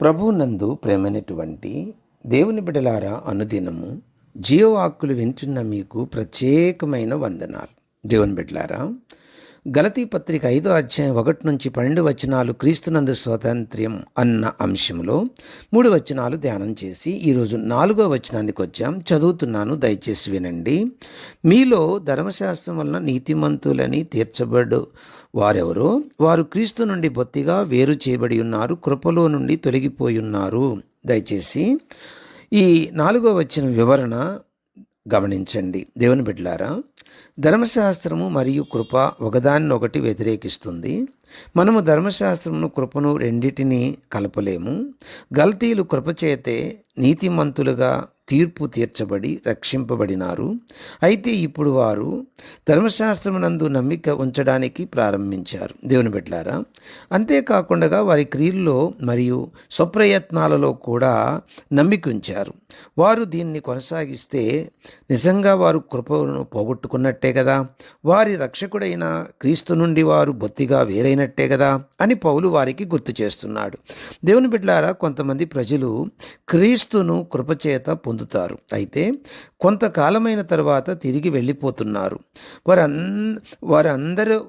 ప్రభునందు ప్రేమైనటువంటి దేవుని బిడలారా అనుదినము జియో ఆకులు వింటున్న మీకు ప్రత్యేకమైన వందనాలు. దేవుని బిడ్డలారా గలతీ పత్రిక ఐదో అధ్యాయం ఒకటి నుంచి పన్నెండు వచనాలు క్రీస్తునందు స్వాతంత్ర్యం అన్న అంశంలో మూడు వచనాలు ధ్యానం చేసి ఈరోజు నాలుగో వచనానికి వచ్చాం. చదువుతున్నాను దయచేసి వినండి. మీలో ధర్మశాస్త్రం వలన నీతిమంతులని తీర్చబడు వారెవరో? వారు క్రీస్తు నుండి బొత్తిగా వేరు చేయబడి ఉన్నారు కృపలో నుండి తొలగిపోయి ఉన్నారు. దయచేసి ఈ నాలుగో వచ్చిన వివరణ గమనించండి. దేవుని బిడ్డలారా ధర్మశాస్త్రము మరియు కృప ఒకదాన్నొకటి వ్యతిరేకిస్తుంది. మనము ధర్మశాస్త్రమును కృపను రెండిటిని కలపలేము. గల్తీలు కృపచేతే నీతిమంతులుగా తీర్పు తీర్చబడి రక్షింపబడినారు. అయితే ఇప్పుడు వారు ధర్మశాస్త్రమునందు నమ్మిక ఉంచడానికి ప్రారంభించారు. దేవుని బిడ్లారా అంతేకాకుండా వారి క్రియల్లో మరియు స్వప్రయత్నాలలో కూడా నమ్మిక ఉంచారు. వారు దీన్ని కొనసాగిస్తే నిజంగా వారు కృపను పోగొట్టుకున్నట్టే కదా. వారి రక్షకుడైన క్రీస్తు నుండి వారు బొత్తిగా వేరైనట్టే కదా అని పౌలు వారికి గుర్తు చేస్తున్నాడు. దేవుని బిడ్లారా కొంతమంది ప్రజలు క్రీస్తును కృపచేత పొందుతారు. అయితే కొంతకాలమైన తర్వాత తిరిగి వెళ్ళిపోతున్నారు. వారంద వారందరూ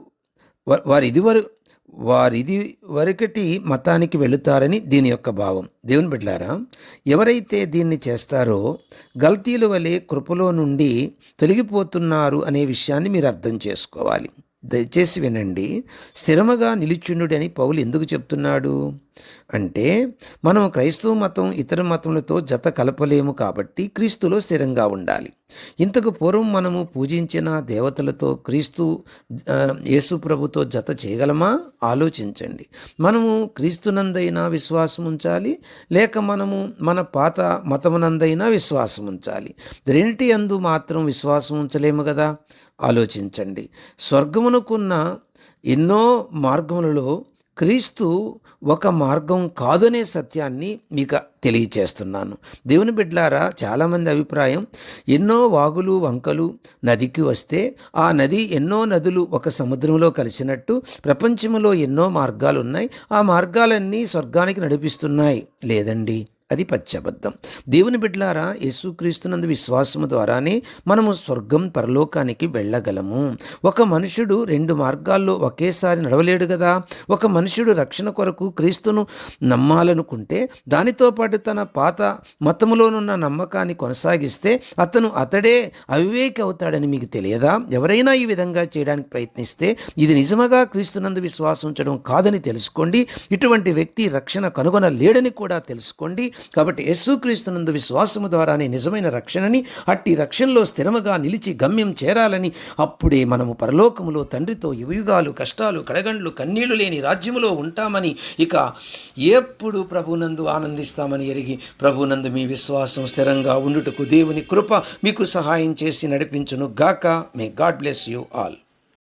వా- వారు ఇదివరకు వారిది వరకటి మతానికి వెళుతారని దీని యొక్క భావం. దేవుని బిడ్డారా ఎవరైతే దీన్ని చేస్తారో గల్తీల వలె కృపలో నుండి తొలగిపోతున్నారు అనే విషయాన్ని మీరు అర్థం చేసుకోవాలి. దయచేసి వినండి. స్థిరముగా నిలుచుండుడని పౌలు ఎందుకు చెప్తున్నాడు? అంటే మనం క్రైస్తవ మతం ఇతర మతములతో జత కలపలేము కాబట్టి క్రీస్తులో స్థిరంగా ఉండాలి. ఇంతకు పూర్వం మనము పూజించిన దేవతలతో క్రీస్తు యేసు ప్రభుతో జత చేయగలమా? ఆలోచించండి. మనము క్రీస్తునందైనా విశ్వాసం ఉంచాలి లేక మనము మన పాత మతమునందైనా విశ్వాసం ఉంచాలి. రెంటి అందు మాత్రం విశ్వాసం ఉంచలేము కదా? ఆలోచించండి. స్వర్గమునకున్న ఎన్నో మార్గములలో క్రీస్తు ఒక మార్గం కాదనే సత్యాన్ని మీకు తెలియచేస్తున్నాను. దేవుని బిడ్లారా చాలామంది అభిప్రాయం ఎన్నో వాగులు వంకలు నదికి వస్తే ఆ నది ఎన్నో నదులు ఒక సముద్రంలో కలిసినట్టు ప్రపంచంలో ఎన్నో మార్గాలు ఉన్నాయి ఆ మార్గాలన్నీ స్వర్గానికి నడిపిస్తున్నాయి. లేదండి. అది పచ్చబద్ధం దేవుని బిడ్లారా యేసుక్రీస్తునందు విశ్వాసము ద్వారానే మనము స్వర్గం పరలోకానికి వెళ్ళగలము. ఒక మనుషుడు రెండు మార్గాల్లో ఒకేసారి నడవలేడు కదా ఒక మనుషుడు రక్షణ కొరకు క్రీస్తును నమ్మాలనుకుంటే దానితో పాటు తన పాత మతములోనున్న నమ్మకాన్ని కొనసాగిస్తే అతను అతడే అవివేకి అవుతాడని మీకు తెలియదా? ఎవరైనా ఈ విధంగా చేయడానికి ప్రయత్నిస్తే ఇది నిజముగా క్రీస్తునందు విశ్వాసం ఉంచడం కాదని తెలుసుకోండి. ఇటువంటి వ్యక్తి రక్షణ కనుగొనలేడని కూడా తెలుసుకోండి. కాబట్టి యేసుక్రీస్తునందు విశ్వాసము ద్వారానే నిజమైన రక్షణని అట్టి రక్షణలో స్థిరముగా నిలిచి గమ్యం చేరాలని అప్పుడే మనము పరలోకములో తండ్రితో యుగాలు కష్టాలు కడగండ్లు కన్నీళ్ళు లేని రాజ్యములో ఉంటామని ఇక ఎప్పుడు ప్రభునందు ఆనందిస్తామని ఎరిగి ప్రభునందు మీ విశ్వాసం స్థిరంగా ఉండుటకు దేవుని కృప మీకు సహాయం చేసి నడిపించును గాక may God bless you all